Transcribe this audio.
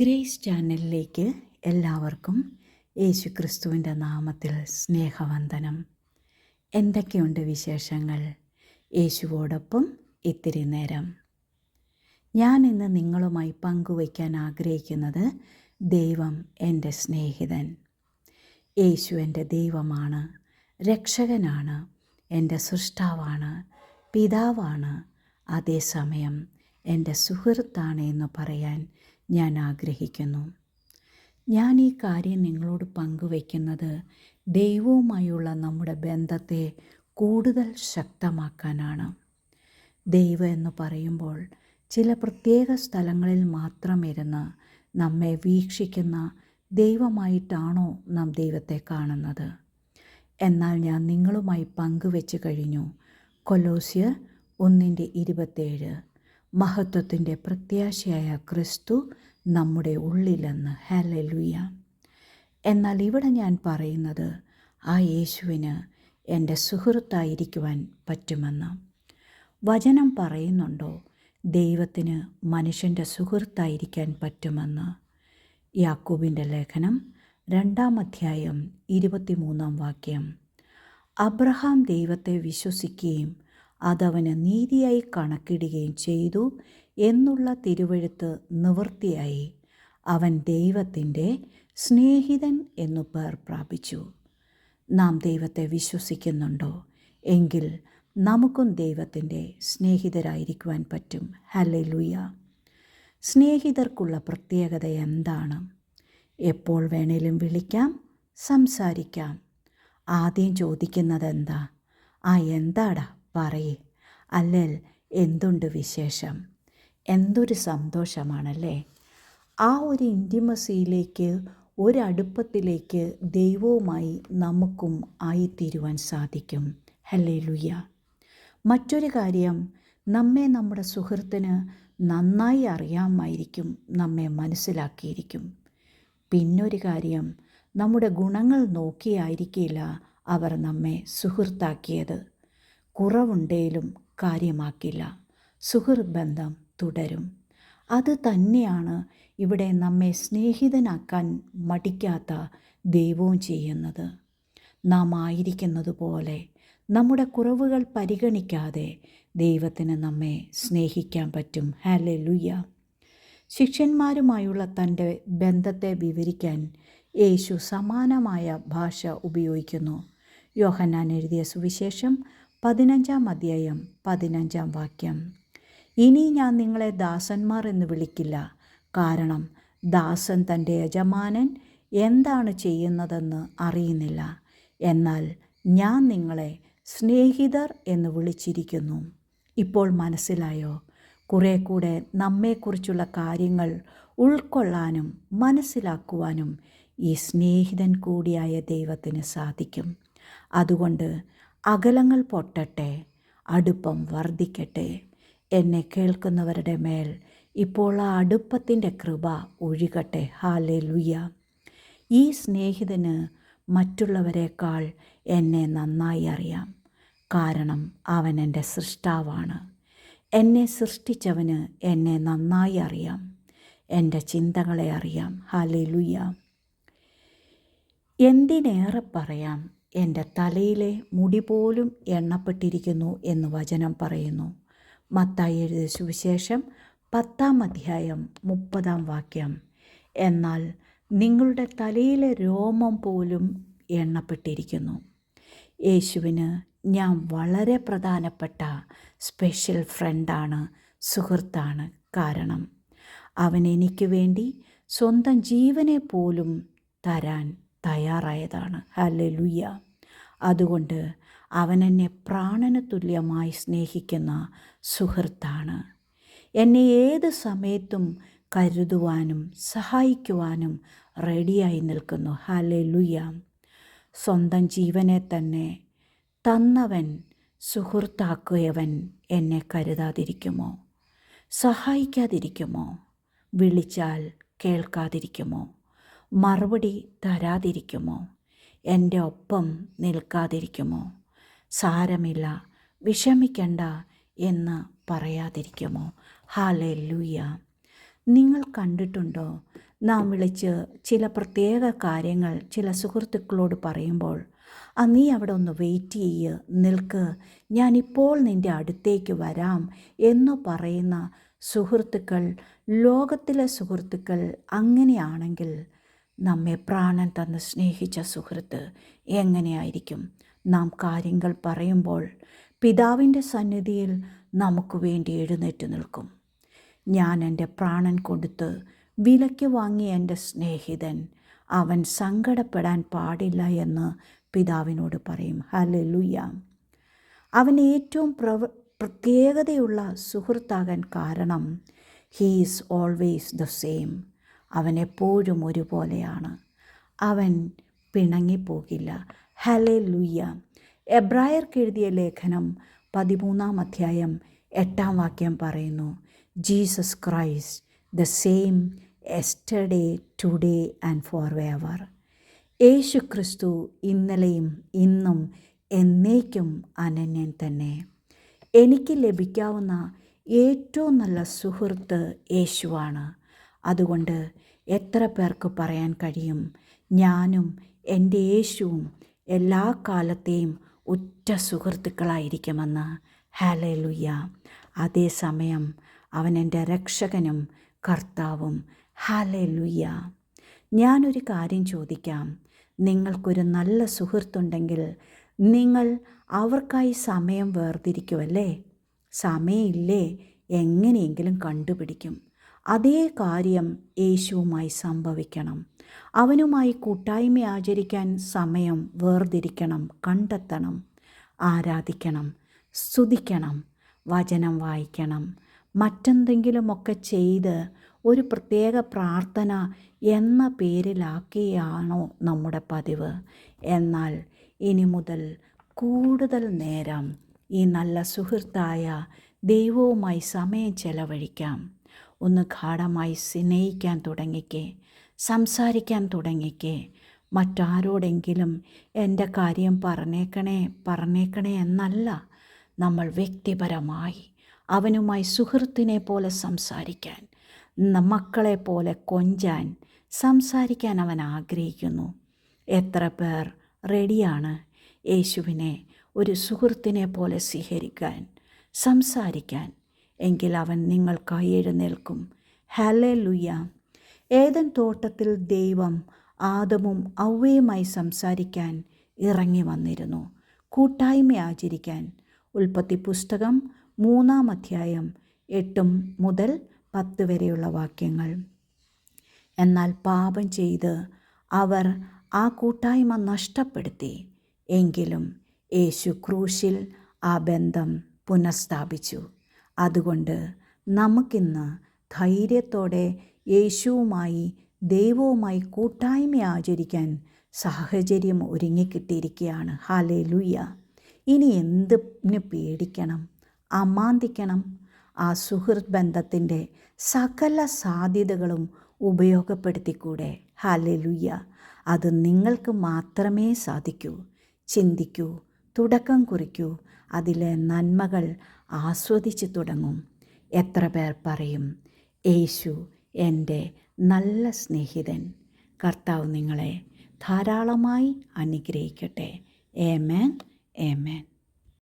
Grace ചാനലിലേക്ക് എല്ലാവർക്കും യേശു ക്രിസ്തുവിന്റെ നാമത്തിൽ സ്നേഹവന്ദനം. എന്തൊക്കെയുണ്ട് വിശേഷങ്ങൾ? യേശുവോടൊപ്പം ഇത്തിരി നേരം. ഞാൻ ഇന്ന് നിങ്ങളുമായി പങ്കുവയ്ക്കാൻ ആഗ്രഹിക്കുന്നത് ദൈവം എന്റെ സ്നേഹിതൻ. യേശു എന്റെ ദൈവമാണ് രക്ഷകനാണ് എന്റെ സൃഷ്ടാവാണ് പിതാവാണ്. അതേസമയം എന്റെ സുഹൃത്താണ് എന്ന് പറയാൻ ഞാൻ ആഗ്രഹിക്കുന്നു. ഞാൻ ഈ കാര്യം നിങ്ങളോട് പങ്കുവയ്ക്കുന്നത് ദൈവവുമായുള്ള നമ്മുടെ ബന്ധത്തെ കൂടുതൽ ശക്തമാക്കാനാണ്. ദൈവം എന്ന് പറയുമ്പോൾ ചില പ്രത്യേക സ്ഥലങ്ങളിൽ മാത്രം ഇരുന്ന് നമ്മെ വീക്ഷിക്കുന്ന ദൈവമായിട്ടാണോ നാം ദൈവത്തെ കാണുന്നത്. എന്നാൽ ഞാൻ നിങ്ങളുമായി പങ്കുവെച്ച് കഴിഞ്ഞു. കൊലോസ്യർ ഒന്നിന്റെ ഇരുപത്തേഴ് മഹത്വത്തിന്റെ പ്രത്യാശയായ ക്രിസ്തു നമ്മുടെ ഉള്ളിലെന്ന്. ഹലലുയ എന്നാൽ ഇവിടെ ഞാൻ പറയുന്നത് ആ യേശുവിന് എന്റെ സുഹൃത്തായിരിക്കുവാൻ പറ്റുമെന്ന്. വചനം പറയുന്നുണ്ടോ? ദൈവത്തിന് മനുഷ്യന്റെ സുഹൃത്തായിരിക്കാൻ പറ്റുമെന്ന്. യാക്കൂബിന്റെ ലേഖനം രണ്ടാം അധ്യായം ഇരുപത്തിമൂന്നാം വാക്യം. അബ്രഹാം ദൈവത്തെ വിശ്വസിക്കുകയും അതവന് നീതിയായി കണക്കിടുകയും ചെയ്തു. എന്നുള്ള തിരുവഴുത്ത് നിവൃത്തിയായി അവൻ ദൈവത്തിന്റെ സ്നേഹിതൻ എന്നു പേർ പ്രാപിച്ചു. നാം ദൈവത്തെ വിശ്വസിക്കുന്നുണ്ടോ? എങ്കിൽ നമുക്കും ദൈവത്തിന്റെ സ്നേഹിതരായിരിക്കുവാൻ പറ്റും. ഹല്ലേ ലുയ സ്നേഹിതർക്കുള്ള പ്രത്യേകത എന്താണ്? എപ്പോൾ വേണേലും വിളിക്കാം സംസാരിക്കാം. ആദ്യം ചോദിക്കുന്നത് എന്താ? ആ എന്താടാ? പറയേ. അല്ലെങ്കിൽ എന്തുണ്ട് വിശേഷം? എന്തൊരു സന്തോഷമാണല്ലേ? ആ ഒരു ഇന്റിമസിയിലേക്ക് ഒരടുപ്പത്തിലേക്ക് ദൈവവുമായി നമുക്കും ആയിത്തീരുവാൻ സാധിക്കും. ഹല്ലേ ലുയ്യ മറ്റൊരു കാര്യം നമ്മെ നമ്മുടെ സുഹൃത്തിന് നന്നായി അറിയാമായിരിക്കും നമ്മെ മനസ്സിലാക്കിയിരിക്കും. പിന്നൊരു കാര്യം നമ്മുടെ ഗുണങ്ങൾ നോക്കിയായിരിക്കില്ല അവർ നമ്മെ സുഹൃത്താക്കിയത്. കുറവുണ്ടേലും കാര്യമാക്കില്ല. സുഹൃത്ത് ബന്ധം തുടരും. അത് തന്നെയാണ് ഇവിടെ നമ്മെ സ്നേഹിതനാക്കാൻ മടിക്കാത്ത ദൈവവും ചെയ്യുന്നത്. നാം ആയിരിക്കുന്നത് പോലെ നമ്മുടെ കുറവുകൾ പരിഗണിക്കാതെ ദൈവത്തിന് നമ്മെ സ്നേഹിക്കാൻ പറ്റും. ഹാലെ ലുയ്യ ശിഷ്യന്മാരുമായുള്ള തന്റെ ബന്ധത്തെ വിവരിക്കാൻ യേശു സമാനമായ ഭാഷ ഉപയോഗിക്കുന്നു. യോഹന്നാൻ എഴുതിയ സുവിശേഷം പതിനഞ്ചാം അധ്യായം പതിനഞ്ചാം വാക്യം. ഇനി ഞാൻ നിങ്ങളെ ദാസന്മാർ എന്ന് വിളിക്കില്ല. കാരണം ദാസൻ തന്റെ യജമാനൻ എന്താണ് ചെയ്യുന്നതെന്ന് അറിയുന്നില്ല. എന്നാൽ ഞാൻ നിങ്ങളെ സ്നേഹിതർ എന്ന് വിളിച്ചിരിക്കുന്നു. ഇപ്പോൾ മനസ്സിലായോ? കുറേ കൂടെ നമ്മെക്കുറിച്ചുള്ള കാര്യങ്ങൾ ഉൾക്കൊള്ളാനും മനസ്സിലാക്കുവാനും ഈ സ്നേഹിതൻ കൂടിയായ ദൈവത്തിന് സാധിക്കും. അതുകൊണ്ട് അകലങ്ങൾ പൊട്ടട്ടെ അടുപ്പം വർദ്ധിക്കട്ടെ. എന്നെ കേൾക്കുന്നവരുടെ മേൽ ഇപ്പോൾ ആ അടുപ്പത്തിന്റെ കൃപ ഒഴുകട്ടെ. ഹാലെ ലുയ്യ ഈ സ്നേഹിതന് മറ്റുള്ളവരെക്കാൾ എന്നെ നന്നായി അറിയാം. കാരണം അവൻ എന്റെ സൃഷ്ടാവാണ്. എന്നെ സൃഷ്ടിച്ചവന് എന്നെ നന്നായി അറിയാം. എന്റെ ചിന്തകളെ അറിയാം. ഹാലെ ലുയ്യ എന്തിനേറെ പറയാം? എന്റെ തലയിലെ മുടി പോലും എണ്ണപ്പെട്ടിരിക്കുന്നു എന്ന് വചനം പറയുന്നു. മത്തായി എഴുതിയ സുവിശേഷം പത്താം അധ്യായം മുപ്പതാം വാക്യം. എന്നാൽ നിങ്ങളുടെ തലയിലെ രോമം പോലും എണ്ണപ്പെട്ടിരിക്കുന്നു. യേശുവിന് ഞാൻ വളരെ പ്രധാനപ്പെട്ട സ്പെഷ്യൽ ഫ്രണ്ടാണ് സുഹൃത്താണ് കാരണം. അവൻ എനിക്ക് വേണ്ടി സ്വന്തം ജീവനെ പോലും തരാൻ തയ്യാറായതാണ്. ഹല്ലുയ്യ അതുകൊണ്ട് അവൻ എന്നെ പ്രാണന തുല്യമായി സ്നേഹിക്കുന്ന സുഹൃത്താണ്. എന്നെ ഏത് സമയത്തും കരുതുവാനും സഹായിക്കുവാനും റെഡിയായി നിൽക്കുന്നു. ഹല്ലുയ്യ സ്വന്തം ജീവനെ തന്നെ തന്നവൻ സുഹൃത്താക്കിയവൻ എന്നെ കരുതാതിരിക്കുമോ? സഹായിക്കാതിരിക്കുമോ? വിളിച്ചാൽ കേൾക്കാതിരിക്കുമോ? മറുപടി തരാതിരിക്കുമോ? എന്റെ ഒപ്പം നിൽക്കാതിരിക്കുമോ? സാരമില്ല. വിഷമിക്കണ്ട എന്ന് പറയാതിരിക്കുമോ? ഹാലേ ലൂയ നിങ്ങൾ കണ്ടിട്ടുണ്ടോ? നാം വിളിച്ച് ചില പ്രത്യേക കാര്യങ്ങൾ ചില സുഹൃത്തുക്കളോട് പറയുമ്പോൾ ആ നീ അവിടെ ഒന്ന് വെയിറ്റ് ചെയ്യ് നിൽക്ക്. ഞാനിപ്പോൾ നിന്റെ അടുത്തേക്ക് വരാം എന്ന് പറയുന്ന സുഹൃത്തുക്കൾ ലോകത്തിലെ സുഹൃത്തുക്കൾ അങ്ങനെയാണെങ്കിൽ നമ്മെ പ്രാണൻ തന്ന് സ്നേഹിച്ച സുഹൃത്ത് എങ്ങനെയായിരിക്കും? നാം കാര്യങ്ങൾ പറയുമ്പോൾ പിതാവിന്റെ സന്നിധിയിൽ നമുക്ക് വേണ്ടി എഴുന്നേറ്റ് നിൽക്കും. ഞാൻ എന്റെ പ്രാണൻ കൊടുത്ത് വിലയ്ക്ക് വാങ്ങിയ എന്റെ സ്നേഹിതൻ അവൻ സങ്കടപ്പെടാൻ പാടില്ല എന്ന് പിതാവിനോട് പറയും. ഹലലുയ അവൻ ഏറ്റവും പ്രവ പ്രത്യേകതയുള്ള സുഹൃത്താകാൻ കാരണം ഹീസ് ഓൾവേസ് ദ സെയിം അവൻ എപ്പോഴും ഒരുപോലെയാണ്. അവൻ പിണങ്ങിപ്പോകില്ല. ഹലേ ലൂയ്യ എബ്രായർക്ക് എഴുതിയ ലേഖനം പതിമൂന്നാം അധ്യായം എട്ടാം വാക്യം പറയുന്നു. Jesus Christ the same yesterday today and forever യേശു ക്രിസ്തു ഇന്നലെയും ഇന്നും എന്നേക്കും അനന്യൻ തന്നെ. എനിക്ക് ലഭിക്കാവുന്ന ഏറ്റവും നല്ല സുഹൃത്ത് യേശുവാണ്. അതുകൊണ്ട് എത്ര പേർക്ക് പറയാൻ കഴിയും? ഞാനും എന്റെ യേശുവും എല്ലാ കാലത്തെയും ഉറ്റ സുഹൃത്തുക്കളായിരിക്കുമെന്ന്. ഹാലലുയ്യ അതേസമയം അവൻ എന്റെ രക്ഷകനും കർത്താവും. ഹാലലുയ്യ ഞാനൊരു കാര്യം ചോദിക്കാം. നിങ്ങൾക്കൊരു നല്ല സുഹൃത്തുണ്ടെങ്കിൽ നിങ്ങൾ അവർക്കായി സമയം വേർതിരിക്കുമല്ലേ സമയമില്ലേ? എങ്ങനെയെങ്കിലും കണ്ടുപിടിക്കും. അതേ കാര്യം യേശുവുമായി സംഭവിക്കണം. അവനുമായി കൂട്ടായ്മ ആചരിക്കാൻ സമയം വേർതിരിക്കണം കണ്ടെത്തണം ആരാധിക്കണം സ്തുതിക്കണം വചനം വായിക്കണം. മറ്റെന്തെങ്കിലുമൊക്കെ ചെയ്ത് ഒരു പ്രത്യേക പ്രാർത്ഥന എന്ന പേരിലാക്കിയാണോ നമ്മുടെ പതിവ്. എന്നാൽ ഇനി മുതൽ കൂടുതൽ നേരം ഈ നല്ല സുഹൃത്തായ ദൈവവുമായി സമയം ചെലവഴിക്കാം. ഒന്ന് ഗാഠമായി സ്നേഹിക്കാൻ തുടങ്ങിക്കേ സംസാരിക്കാൻ തുടങ്ങിക്കേ. മറ്റാരോടെങ്കിലും എന്റെ കാര്യം പറഞ്ഞേക്കണേ പറഞ്ഞേക്കണേ എന്നല്ല നമ്മൾ വ്യക്തിപരമായി അവനുമായി സുഹൃത്തിനെ പോലെ സംസാരിക്കാൻ മക്കളെ പോലെ കൊഞ്ചാൻ സംസാരിക്കാൻ അവൻ ആഗ്രഹിക്കുന്നു. എത്ര പേർ റെഡിയാണ് യേശുവിനെ ഒരു സുഹൃത്തിനെ പോലെ സ്വീകരിക്കാൻ സംസാരിക്കാൻ എങ്കിൽ അവൻ നിങ്ങൾക്കായി എഴുന്നേൽക്കും. ഹലേ ലുയ്യ ഏതൻ തോട്ടത്തിൽ ദൈവം ആദമും ഔവയുമായി സംസാരിക്കാൻ ഇറങ്ങി വന്നിരുന്നു. കൂട്ടായ്മ ആചരിക്കാൻ. ഉൽപ്പത്തി പുസ്തകം മൂന്നാം അധ്യായം എട്ടും മുതൽ പത്ത് വരെയുള്ള വാക്യങ്ങൾ. എന്നാൽ പാപം ചെയ്ത് അവർ ആ കൂട്ടായ്മ നഷ്ടപ്പെടുത്തി. എങ്കിലും യേശു ക്രൂശിൽ ആ ബന്ധം പുനഃസ്ഥാപിച്ചു. അതുകൊണ്ട് നമുക്കിന്ന് ധൈര്യത്തോടെ യേശുവുമായി ദൈവവുമായി കൂട്ടായ്മ ആചരിക്കാൻ സാഹചര്യം ഒരുങ്ങിക്കിട്ടിയിരിക്കുകയാണ് ഹാലേ ലുയ്യ ഇനി എന്തിന് പേടിക്കണം? അമാന്തിക്കണം. ആ സുഹൃത് ബന്ധത്തിന്റെ സകല സാധ്യതകളും ഉപയോഗപ്പെടുത്തിക്കൂടെ? ഹാലേ ലുയ്യ അത് നിങ്ങൾക്ക് മാത്രമേ സാധിക്കൂ. ചിന്തിക്കൂ. തുടക്കം കുറിക്കൂ. അതിലെ നന്മകൾ ആസ്വദിച്ചു തുടങ്ങും. എത്ര പേർ പറയും യേശു എന്റെ നല്ല സ്നേഹിതൻ. കർത്താവ് നിങ്ങളെ ധാരാളമായി അനുഗ്രഹിക്കട്ടെ. Amen amen